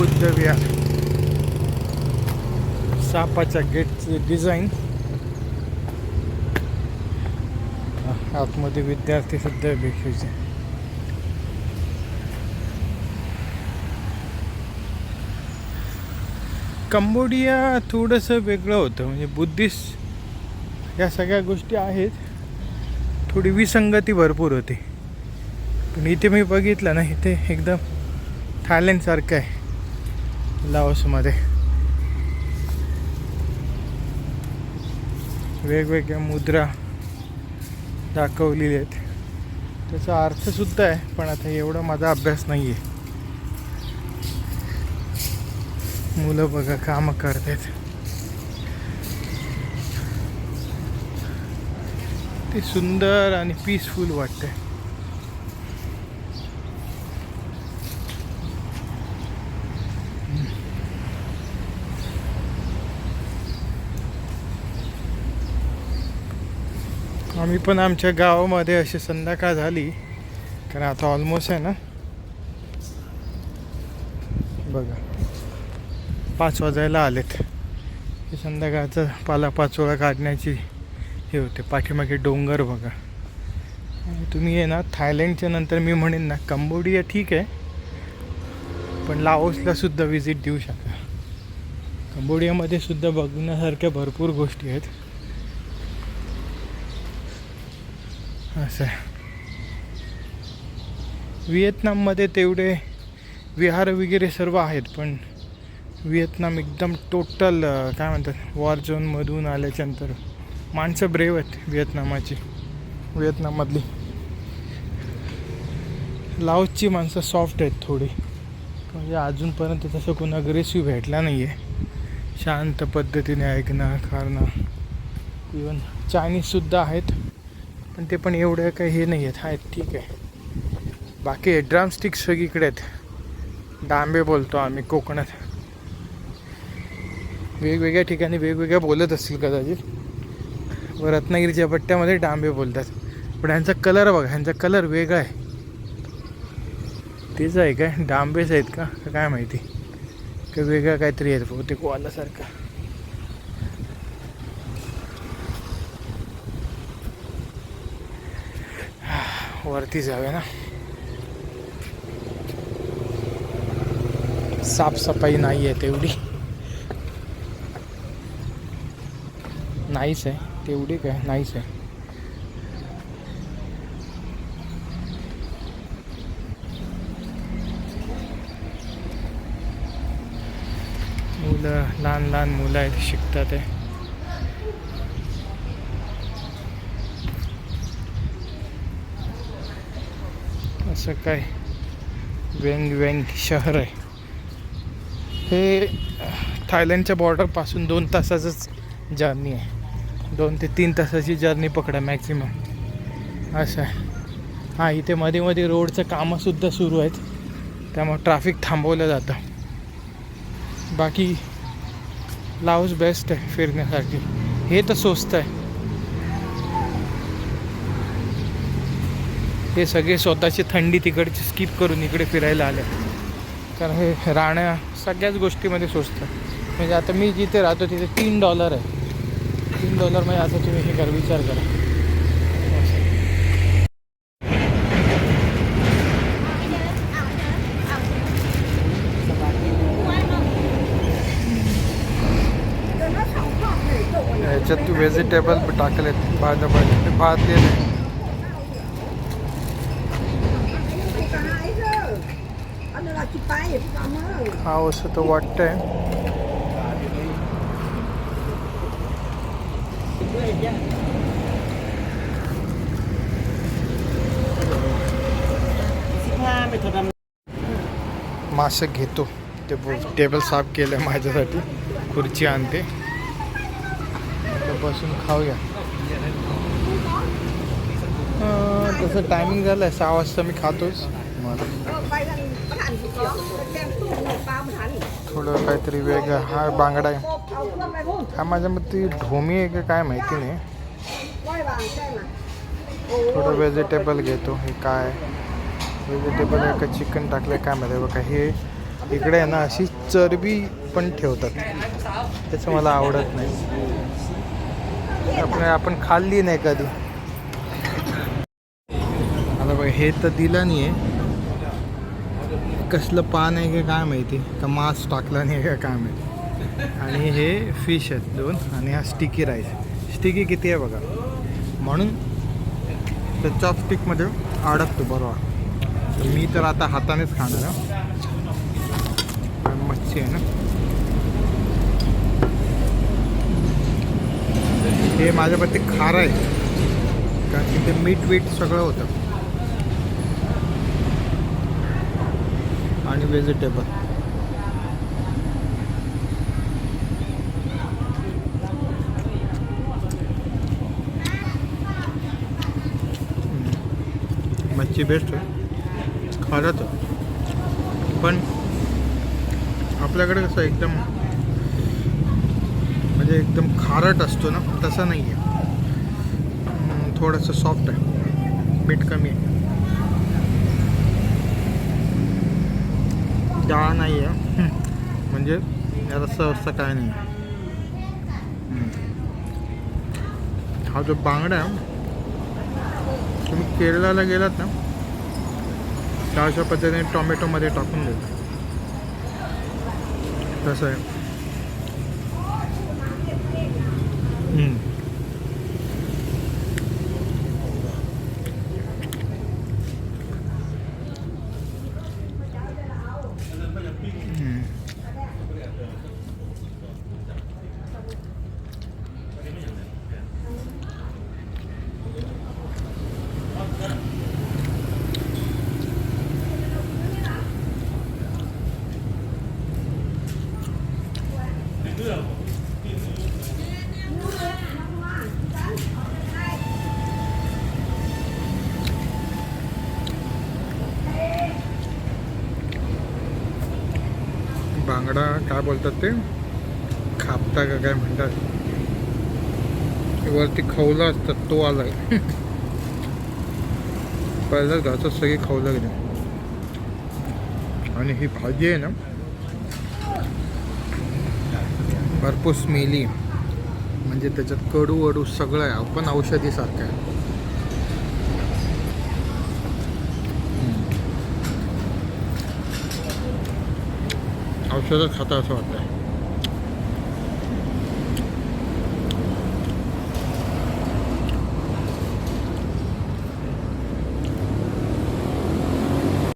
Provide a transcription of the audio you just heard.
बुद्ध विहार. सापाच्या गेटचे डिझाईन आतमध्ये विद्यार्थी सुद्धा भेटायचे कंबोडिया थोडंसं वेगळं होतं म्हणजे बुद्धिस्ट या सगळ्या गोष्टी आहेत. थोडी विसंगती भरपूर होती. पण इथे मी बघितलं ना इथे एकदम थायलंडसारखं आहे. लाओसमध्ये. वेगवेगळ्या मुद्रा दाखवलेल्या आहेत. त्याचा अर्थसुद्धा आहे पण आता एवढा माझा अभ्यास नाही आहे मुलं बघा कामं करतात ते सुंदर आणि पीसफुल वाटतंय. आम्ही पण आमच्या गावामध्ये अशी संध्याकाळ झाली. कारण आता ऑलमोस्ट आहे ना. बघा. पाच वाजायला आलेत. हे संध्याकाळचं पाला पाचोळा काढण्याची हे होते. पाठीमागे डोंगर बघा. तुम्ही आहे ना थायलंडच्या नंतर मी म्हणेन ना कंबोडिया ठीक आहे. पण लाओसला सुद्धा विजिट देऊ शकता. कंबोडियामध्ये सुद्धा बघण्यासारख्या भरपूर गोष्टी आहेत. असं आहे. व्हिएतनाममध्ये तेवढे विहार वगैरे सर्व आहेत पण व्हिएतनाम एकदम टोटल काय म्हणतात वॉर झोनमधून आल्याच्यानंतर माणसं ब्रेव आहेत व्हिएतनामाची. व्हिएतनाममधली लाओसची माणसं सॉफ्ट आहेत थोडी. म्हणजे अजूनपर्यंत तसं कोण अग्रेसिव्ह भेटला नाही आहे शांत पद्धतीने ऐकणं खाणं इवन चायनीजसुद्धा आहेत. पण ते पण एवढं काही हे नाही आहेत. आहेत ठीक आहे. बाकी ड्रामस्टिक्स सगळीकडे आहेत. डांबे बोलतो आम्ही कोकणात. वेगवेगळ्या ठिकाणी वेगवेगळ्या बोलत असतील कदाचित. व रत्नागिरीच्या पट्ट्यामध्ये डांबे बोलतात. पण ह्यांचा कलर बघा ह्यांचा कलर वेगळा आहे. तेच आहे काय? डांबेच आहेत का? काय माहिती. का वेगळं काहीतरी आहेत बहुतेक वालासारखं. वरती जाऊया ना. साफसफाई नाही आहे तेवढी. नाहीच आहे तेवढी काय नाहीच आहे. मुलं लहान लहान मुलं आहेत शिकतात आहे. असं काय वेंग वेंग शहर आहे. हे थायलंडच्या बॉर्डरपासून दोन तासाचंच जर्नी आहे. दोन ते तीन तासाची जर्नी पकडा मॅक्झिमम असं आहे. हां इथे मध्ये मध्ये रोडचं कामंसुद्धा सुरू आहेत. त्यामुळे ट्रॅफिक थांबवलं जातं. बाकी लाऊस बेस्ट आहे फिरण्यासाठी. हे तर स्वस्त आहे. हे सगळे स्वतःची थंडी तिकडची स्किप करून इकडे फिरायला आले. कारण हे राहण्या सगळ्याच गोष्टीमध्ये स्वस्त. म्हणजे आता मी जिथे राहतो तिथे तीन डॉलर आहे. तीन डॉलरमध्ये आता तुम्ही हे करा विचार करा. ह्याच्यात तू व्हेजिटेबल टाकलेत भाज्या भाजी भात नाही. हा असं तर वाटतंय. मासे घेतो. ते टेबल साफ केलं माझ्यासाठी. खुर्ची आणते. बसून खाऊया. तसं टायमिंग झालं आहे सहा वाजता मी खातोच. थोडं काहीतरी वेगळं. हा बांगडा आहे. हा माझ्या मते ढोमी आहे का काय माहिती नाही. थोडं व्हेजिटेबल घेतो. हे काय? व्हेजिटेबल आहे का चिकन टाकलं काय माहिती बघा. हे इकडे आहे ना अशी चरबी पण ठेवतात. त्याचं मला आवडत नाही. आपण आपण खाल्ली नाही कधी. आता बघा हे तर दिलं नाही आहे कसलं पान आहे की काय माहिती? का मांस टाकलं नाही का काय माहिती? आणि हे फिश आहेत दोन आणि हा स्टिकी राईस स्टिकी किती आहे बघा? म्हणून त्याच्या चॉपस्टिकमध्ये अडकतो बरोबर. तर मी तर आता हातानेच खाणार आहे. कारण मच्छी आहे ना? हे माझ्यावरती खारं आहे. कारण की ते मीठ वीठ सगळं होतं. आणि व्हेजिटेबल मच्छी बेस्ट आहे. खरंच पण आपल्याकडे कसं एकदम म्हणजे एकदम खारट असतो ना तसा नाही आहे थोडंसं सॉफ्ट आहे. मीठ कमी आहे. डाळ नाही आहे म्हणजे रस्सा वस्सा काय नाही. हा जो बांगडा आहे तुम्ही केरळाला गेलात ना त्या अशा पद्धतीने टोमॅटोमध्ये टाकून देतात तसं आहे? 嗯。बांगडा काय बोलतात ते? खापता का काय म्हणतात? वरती खवला असतात तो आलाय. पहिलं घासत सगळी खवलं गेली. आणि ही भाजी आहे ना भरपूर स्मेली म्हणजे त्याच्यात कडू वडू सगळं आहे. आपण औषधीसारखं आहे. औषधं खाता असं वाटतं